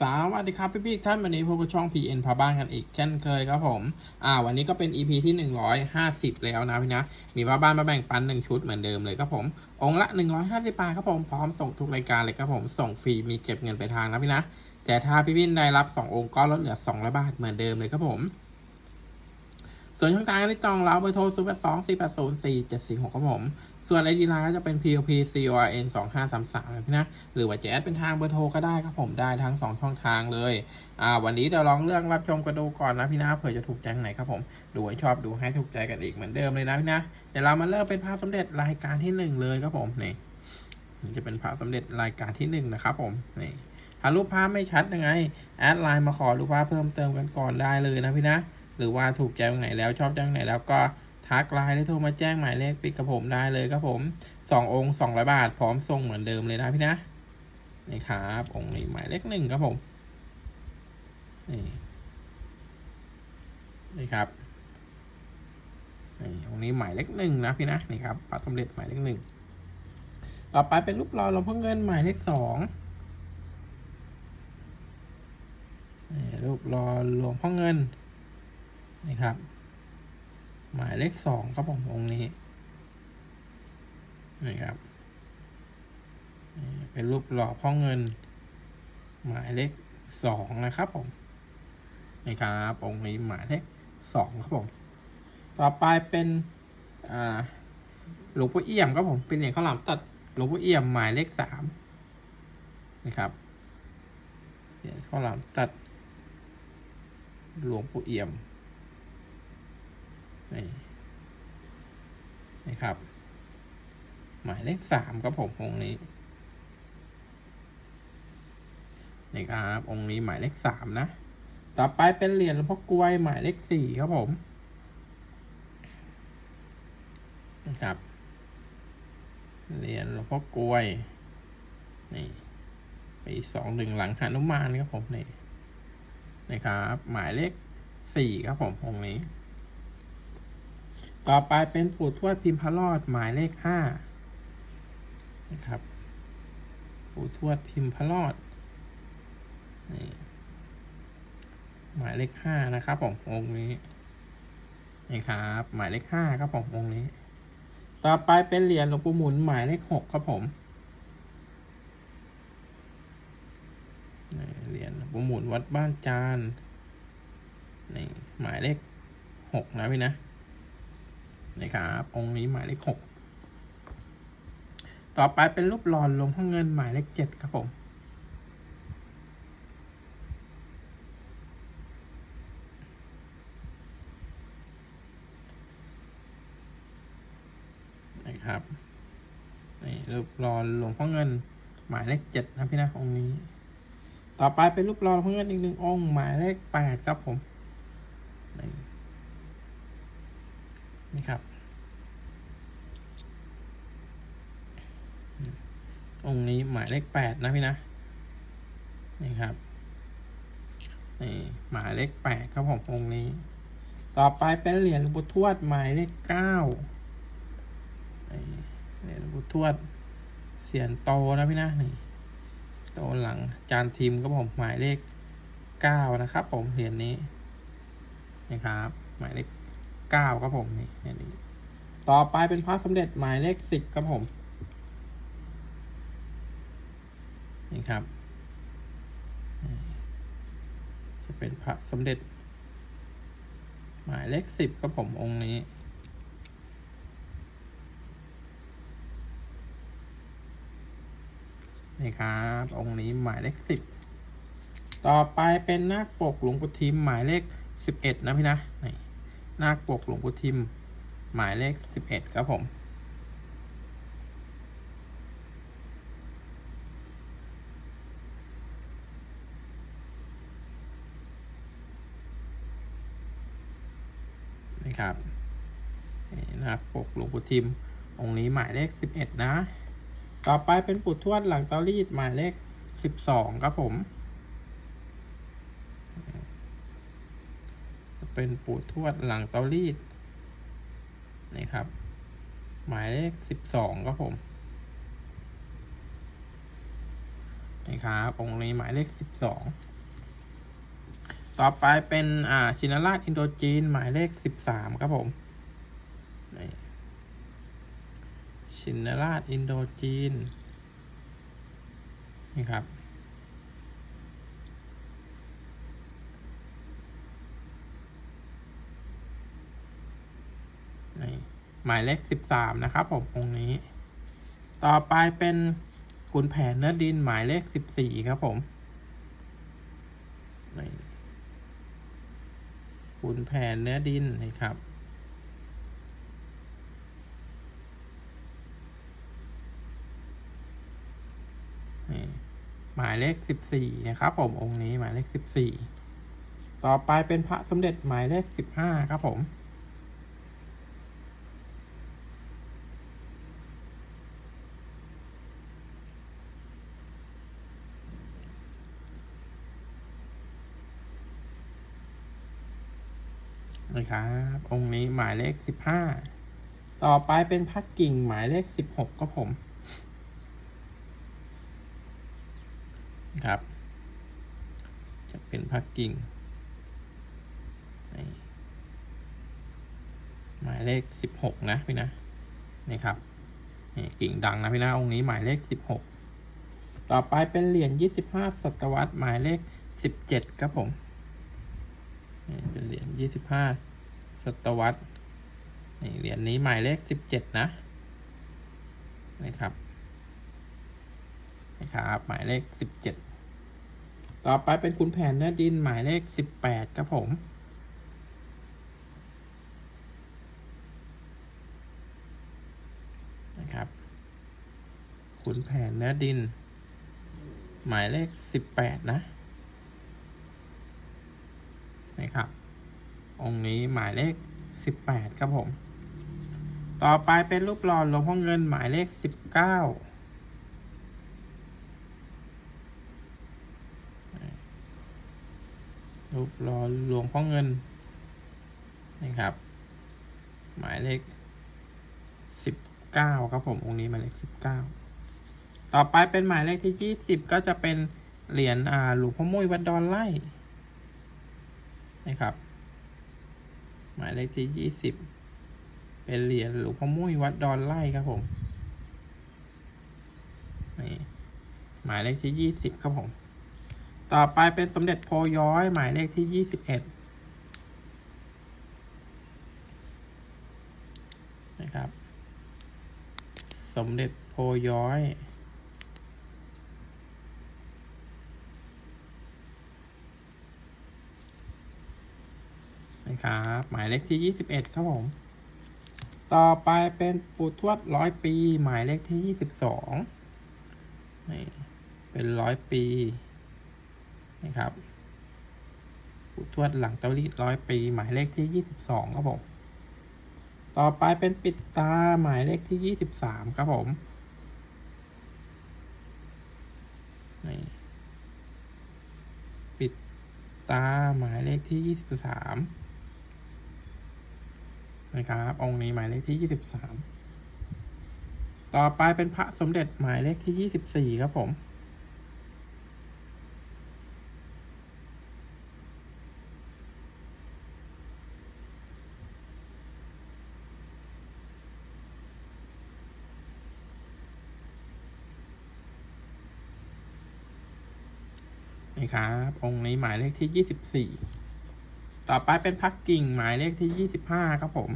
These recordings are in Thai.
สวัสดีครับพี่พี่ๆท่านวันนี้พบกับช่อง PN พาบ้านกันอีกเช่นเคยครับผม อ่า วันนี้ก็เป็น EP ที่ 150 แล้วนะพี่นะ มีพาบ้านมาแบ่งปันหนึ่งชุดเหมือนเดิมเลยครับผม องละ 150บาทครับผมพร้อมส่งทุกรายการเลยครับผม ส่งฟรีมีเก็บเงินไปลายทางนะพี่นะ แต่ถ้าพี่พี่ๆได้รับ 2 องค์ก็ลดเหลือ200บาทเหมือนเดิมเลยครับผม ส่วนช่องทางที่จองเราเบอร์โทร0 8 2 4 8 0 4 7 4 6ครับผม ส่วนไอดีไลน์ก็จะเป็น POP CORN 2 5 3 3นะพี่นะ หรือว่าจะแอดเป็นทางเบอร์โทรก็ได้ครับผมได้ทั้ง 2 ช่องทางเลย อ่า วันนี้เดี๋ยวลองเลือกรับชมกันดูก่อนนะพี่นะเผื่อจะถูกใจไหนครับผม ดูให้ชอบดูให้ถูกใจกันอีกเหมือนเดิมเลยนะพี่นะ เดี๋ยวเรามาเริ่มเป็นภาพสำเร็จรายการที่หนึ่งเลยครับผมนี่จะเป็นภาพสำเร็จรายการที่หนึ่งนะครับผมนี่ถ้ารูปภาพไม่ชัดยังไง แอดไลน์มาขอรูปภาพเพิ่มเติมกันก่อนได้เลยนะพี่นะ หรือว่าถูกใจตรงไหนแล้วชอบใจตรงไหนแล้วก็ทักไลน์หรือโทรมาแจ้งหมายเลขปิดกับผมได้เลยครับผมสององค์สองร้อยบาท พร้อมส่งเหมือนเดิมเลยนะพี่นะนี่ครับองค์นี้หมายเลขหนึ่งครับผมนี่นี่ครับนี่องค์นี้หมายเลขหนึ่งนะพี่นะนี่ครับปลาสำเร็จหมายเลขหนึ่งต่อไปเป็นรูปหล่อหลวงพ่อเงินหมายเลขสองนี่รูปหล่อหลวงพ่อเงิน นี่ครับ หมายเลขสองครับผมองค์นี้นี่ครับเป็นรูปหล่อพ่อเงิน หมายเลขสองนะครับผมนี่ครับองค์นี้หมายเลขสองครับผม ต่อไปเป็นอ่าหลวงพ่อเอี่ยมครับผมเป็นเหรียญข้าวหลามตัดหลวงพ่อเอี่ยมหมายเลขสามนี่ครับเหรียญข้าวหลามตัดหลวงปู่เอี่ยม นี่ครับ หมายเลขสามครับผมองค์นี้นี่ครับองค์นี้หมายเลขสามนะ ต่อไปเป็นเหรียญหลวงพ่อกล้วยหมายเลขสี่ครับผมนะครับเหรียญหลวงพ่อกล้วย นี่ปีสองหนึ่งหลังหานุมานครับผมนี่นะครับ หมายเลขสี่ครับผมองค์นี้ ต่อไปเป็นปู่ทวดพิมพรอดหมายเลขห้านะครับ ปู่ทวดพิมพรอดนี่หมายเลขห้านะครับผมองค์นี้นี่ครับ หมายเลขห้าครับผมองค์นี้ ต่อไปเป็นเหรียญหลวงปู่หมุนหมายเลขหกครับผมเหรียญหลวงปู่หมุนวัดบ้านจานนี่หมายเลขหกนะพี่นะ นี่ครับองค์นี้หมายเลขหกต่อไปเป็นรูปหลอนลงพ่อเงินหมายเลขเจ็ดครับผมนี่ครับนี่รูปหลอนลงพ่อเงิน หมายเลขเจ็ดนะพี่นะองค์นี้ ต่อไปเป็นรูปหลอนหลงพ่อเงินอีกหนึ่งองค์หมายเลขแปดครับผมนี่ นี่ครับ องค์นี้หมายเลขแปดนะพี่นะ นี่ครับนี่หมายเลขแปดครับผมองค์นี้ ต่อไปเป็นเหรียญหลวงปู่ทวดหมายเลขเก้านี่เหรียญหลวงปู่ทวดเสียนโตนะพี่นะนี่โตหลังจานทีมครับผมหมายเลขเก้านะครับ ผมเหรียญนี้นี่ครับ หมายเลข เก้าครับผมนี่เหรียญนี้ต่อไปเป็นพระสมเด็จหมายเลขสิบครับผมนี่ครับจะเป็นพระสมเด็จ หมายเลขสิบครับผมองค์นี้นี่ครับ องค์นี้หมายเลขสิบต่อไปเป็นนาปกหลวงปู่ทิมหมายเลขสิบเอ็ดนะพี่นะนี่ นาคปกหลวงปู่ทิม หมายเลขสิบเอ็ดครับผมนี่ครับนี่นะคปกหลวงปู่ทิม องค์นี้หมายเลขสิบเอ็ดนะ ต่อไปเป็นปู่ทวดหลังเตารีดหมายเลขสิบสองครับผม เป็นปู่ทวดหลังเตารีดนี่ครับ หมายเลขสิบสองครับผมนี่ครับองค์นี้หมายเลขสิบสองต่อไปเป็นอ่าชินราชอินโดจีนหมายเลขสิบสามครับผมชินราชอินโดจีนนี่ครับ นี่ หมายเลขสิบสามนะครับผมองค์นี้ ต่อไปเป็นขุนแผนเนื้อดินหมายเลขสิบสี่ครับผมขุนแผนเนื้อดินนี่ครับนี่หมายเลขสิบสี่นะครับผมองค์นี้หมายเลขสิบสี่ต่อไปเป็นพระสมเด็จหมายเลขสิบห้าครับผม นะครับ องค์นี้หมายเลขสิบห้าต่อไปเป็นพัดกิ่งหมายเลขสิบหกก็ผมครับ จะเป็นพักกิ่งหมายเลขสิบหกนะพี่นะนี่ครับนี่กิ่งดังนะพี่นะองค์นี้หมายเลขสิบหกต่อไปเป็นเหรียญยี่สิบห้าศตวรรษหมายเลขสิบเจ็ดครับผม นี่เป็นเหรียญยี่สิบห้าศตวรรษนี่เหรียญนี้หมายเลขสิบเจ็ดนะนะครับนะครับหมายเลขสิบเจ็ดต่อไปเป็นคุณแผนเนื้อดินหมายเลขสิบแปดครับผมนะครับขุนแผนเนื้อดิน หมายเลขสิบแปดนะ นะครับ องค์นี้หมายเลขสิบแปดครับผม ต่อไปเป็นรูปหล่อหลวงพ่อเงินหมายเลขสิบเก้ารูปหล่อหลวงพ่อเงินนะครับ หมายเลขสิบเก้าครับผมองค์นี้หมายเลขสิบเก้าต่อไปเป็นหมายเลขที่ยี่สิบก็จะเป็นเหรียญอ่าหลวงพ่อมุ้ยวัดดอนไล่ นะครับ หมายเลขที่ยี่สิบเป็นเหรียญหลวงพ่อมุ้ยวัดดอนไล่ครับผมนี่หมายเลขที่ยี่สิบครับผม ต่อไปเป็นสมเด็จโพย้อย หมายเลขที่ยี่สิบเอ็ดนะครับ สมเด็จโพย้อย นะครับ หมายเลขที่ยี่สิบเอ็ดครับผม ต่อไปเป็นปู่ทวดร้อยปี หมายเลขที่ยี่สิบสองนี่เป็นร้อยปีนะครับปู่ทวดหลังเตารีดร้อยปี หมายเลขที่ยี่สิบสองครับผม ต่อไปเป็นปิดตาหมายเลขที่ยี่สิบสามครับผมนี่ปิดตาหมายเลขที่ยี่สิบสาม นะครับองค์นี้หมายเลขที่ยี่สิบสามต่อไปเป็นพระสมเด็จหมายเลขที่ยี่สิบสี่ครับผม นี่ครับ องค์นี้หมายเลขที่ยี่สิบสี่ ต่อไปเป็นพักกิ่งหมายเลขที่ยี่สิบห้าครับผม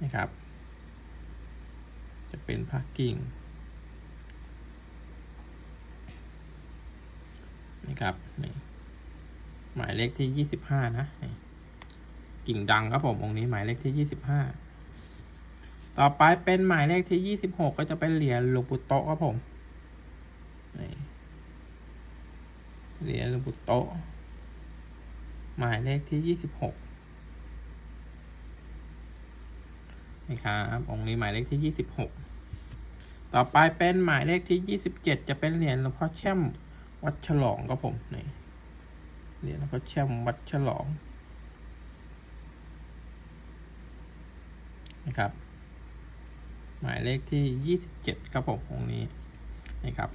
นี่ครับ จะเป็นพักกิ่งนี่ครับนี่หมายเลขที่ยี่สิบห้านะกิ่งดังครับผมองค์นี้หมายเลขที่ยี่สิบห้าต่อไปเป็นหมายเลขที่ยี่สิบหกก็จะเป็นเหรียญหลวงปู่โตครับผมนี่ เหรียญหลวงปู่โตหมายเลขที่ยี่สิบหกนี่ครับองค์นี้หมายเลขที่ยี่สิบหกต่อไปเป็นหมายเลขที่ยี่สิบเจ็ดจะเป็นเหรียญหลวงพ่อแช่มวัดฉลองครับผมนี่เหรียญหลวงพ่อแช่มวัดฉลองนะครับ หมายเลขที่ยี่สิบเจ็ดครับผมองค์นี้นี่ครับ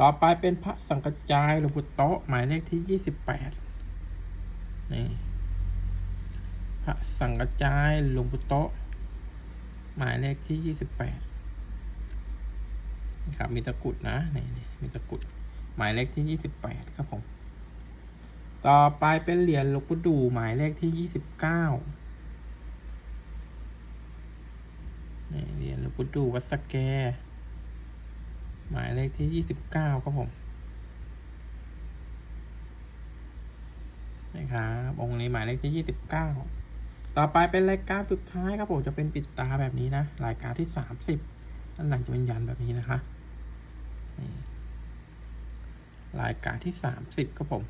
ต่อไปเป็นพระสังกจายหลวงปู่โตหมายเลขที่ยี่สิบแปดนี่พระสังกจายหลวงปู่โตหมายเลขที่ยี่สิบแปดครับมีตะกุดนะนี่มีตะกุด หมายเลขที่ยี่สิบแปดครับผม ต่อไปเป็นเหรียญหลวงปู่ดูหมายเลขที่ยี่สิบเก้าเหรียญหลวงปู่ดูวัดสแก หมายเลขที่ยี่สิบเก้าครับผมนะครับองค์นี้หมายเลขที่ยี่สิบเก้าต่อไปเป็นรายการสุดท้ายครับผมจะเป็นปิดตาแบบนี้นะรายการที่สามสิบด้านหลังจะเป็นยันแบบนี้นะคะนี่รายการที่สามสิบครับผม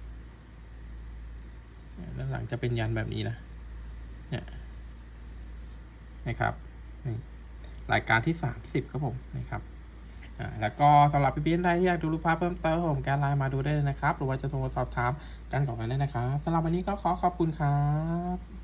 ด้านหลังจะเป็นยันแบบนี้นะเนี่ยนะครับนี่รายการที่สามสิบครับผมนะครับ แล้วก็สำหรับพี่ๆท่านใดที่อยากดูรูปภาพเพิ่มเติมผมแกไลน์มาดูได้เลยนะครับ หรือว่าจะโทรสอบถามกันก่อนกันได้นะครับสำหรับวันนี้ก็ขอขอบคุณครับ